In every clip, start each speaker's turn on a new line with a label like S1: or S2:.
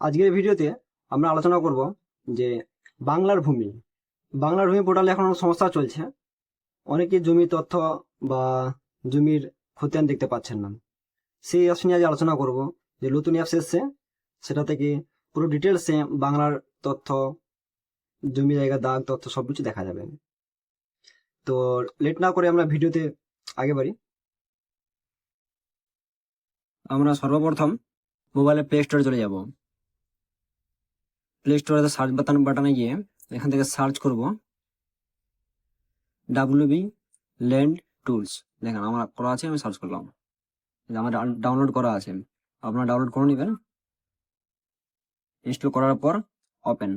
S1: আজকের ভিডিওতে আমরা আলোচনা করব যে বাংলার ভূমি। বাংলার ভূমি পোর্টালে এখন সমস্যা চলছে। অনেকে জমির তথ্য বা জমির খতিয়ান দেখতে পাচ্ছেন না। সেই অ্যাপস নিয়ে আজ আলোচনা করব যে নতুন অ্যাপস এসছে, সেটা থেকে পুরো ডিটেলসে বাংলার তথ্য, জমি জায়গা, দাগ, তথ্য সব কিছু দেখা যাবে। তো লেট না করে আমরা ভিডিওতে আগে বাড়ি। আমরা সর্বপ্রথম মোবাইলে প্লে স্টোরে চলে যাব। প্লে স্টোরে সার্চ বাটন বাটনে গিয়ে এখান থেকে সার্চ করব ডাব্লিউ বি ল্যান্ড টুলস দেখেন আমার করা আছে, আমি সার্চ করলাম। আমার ডাউনলোড করা আছে। আপনারা ডাউনলোড করে নেবেন। ইনস্টল করার পর ওপেন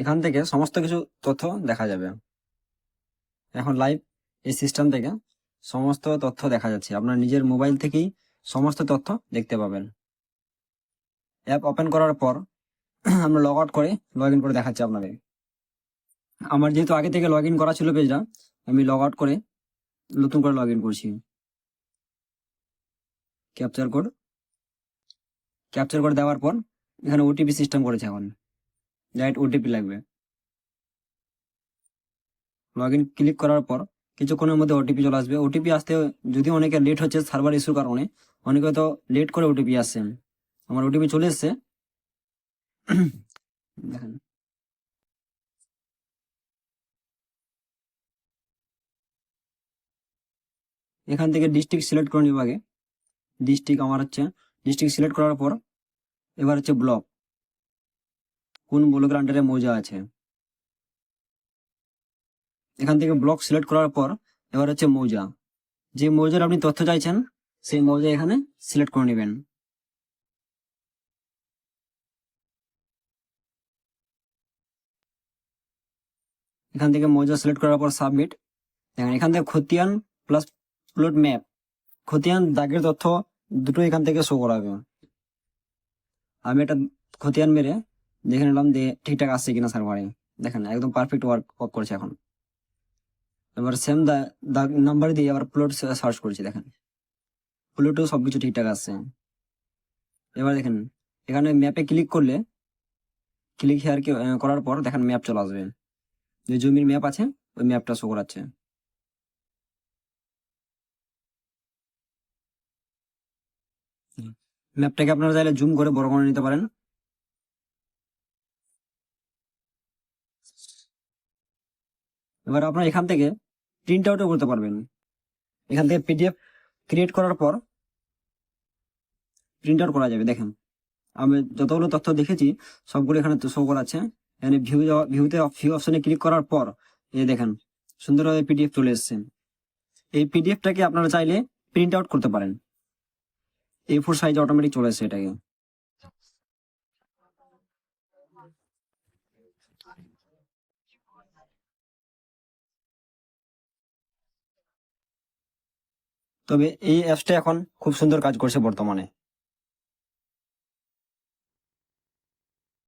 S1: এখান থেকে সমস্ত কিছু তথ্য দেখা যাবে। এখন লাইভ এই সিস্টেম থেকে সমস্ত তথ্য দেখা যাচ্ছে। আপনার নিজের মোবাইল থেকেই সমস্ত তথ্য দেখতে পাবেন। অ্যাপ ওপেন করার পর আমরা লগ আউট করে লগ ইন করে দেখাচ্ছি আপনাদের। আমার যেহেতু আগে থেকে লগ ইন করা ছিল পেজটা, আমি লগ আউট করে নতুন করে লগ ইন করছি। Captcha code. ক্যাপচার কোড দেওয়ার পর এখানে ওটিপি সিস্টেম করেছে এখন। ডাইরেক্ট ওটিপি লাগবে। লগ ইন ক্লিক করার পর কিছুক্ষণের মধ্যে ওটিপি চলে আসবে। ওটিপি আসতে যদি অনেকে লেট হচ্ছে সার্ভার ইস্যুর কারণে, অনেকে তো লেট করে ওটিপি আসছে। আমার ওটিপি চলে এসছে। দেখেন। এখান থেকে ডিস্ট্রিক্ট সিলেক্ট করে নিব আগে। ডিস্ট্রিক্ট আমার হচ্ছে ডিস্ট্রিক্ট সিলেক্ট করার পর, এবার হচ্ছে ব্লক কোন ব্লকের আন্ডারে মৌজা আছে। এখান থেকে ব্লক সিলেক্ট করার পর এবার হচ্ছে মৌজা। যে মৌজার আপনি তথ্য চাইছেন, সেই মৌজা এখানে সিলেক্ট করে নেবেন। এখান থেকে মৌজা সিলেক্ট করার পর সাবমিট দেখেন, এখান থেকে খতিয়ান প্লাস প্লট ম্যাপ খতিয়ান, দাগের তথ্য দুটো এখান থেকে শো করাবে। আমি একটা খতিয়ান মেরে দেখে নিলাম যে ঠিকঠাক আসছে কিনা সার্ভারে দেখেন, একদম পারফেক্ট ওয়ার্ক করছে এখন। এবার সেম দাগ নাম্বার দিয়ে আবার প্লট সার্চ করছি, দেখেন। প্লটেও সবকিছু ঠিকঠাক আসছে এবার দেখেন, এখানে ম্যাপে ক্লিক করলে ক্লিক হেয়ার করার পর দেখেন ম্যাপ চলে আসবে। যে জমির ম্যাপ আছে, ওই ম্যাপটা শো করাচ্ছে। ম্যাপটাকে আপনারা চাইলে জুম করে বড় করে নিতে পারেন। এবার আপনার এখান থেকে প্রিন্ট আউটও করতে পারবেন। এখান থেকে পিডিএফ ক্রিয়েট করার পর প্রিন্ট আউট করা যাবে, দেখেন। আমি যতগুলো তথ্য দেখেছি, সবগুলো এখানে শো করাচ্ছে এখানে ভিউ ভিউতে ভিউ অপশনে ক্লিক করার পর, এই দেখেন, সুন্দরভাবে পিডিএফ চলে এসছে। এই পিডিএফটাকে আপনারা চাইলে প্রিন্ট আউট করতে পারেন। এ ফোর সাইজ অটোমেটিক চলে এসছে এটাকে। তবে এই অ্যাপসটা এখন খুব সুন্দর কাজ করছে বর্তমানে।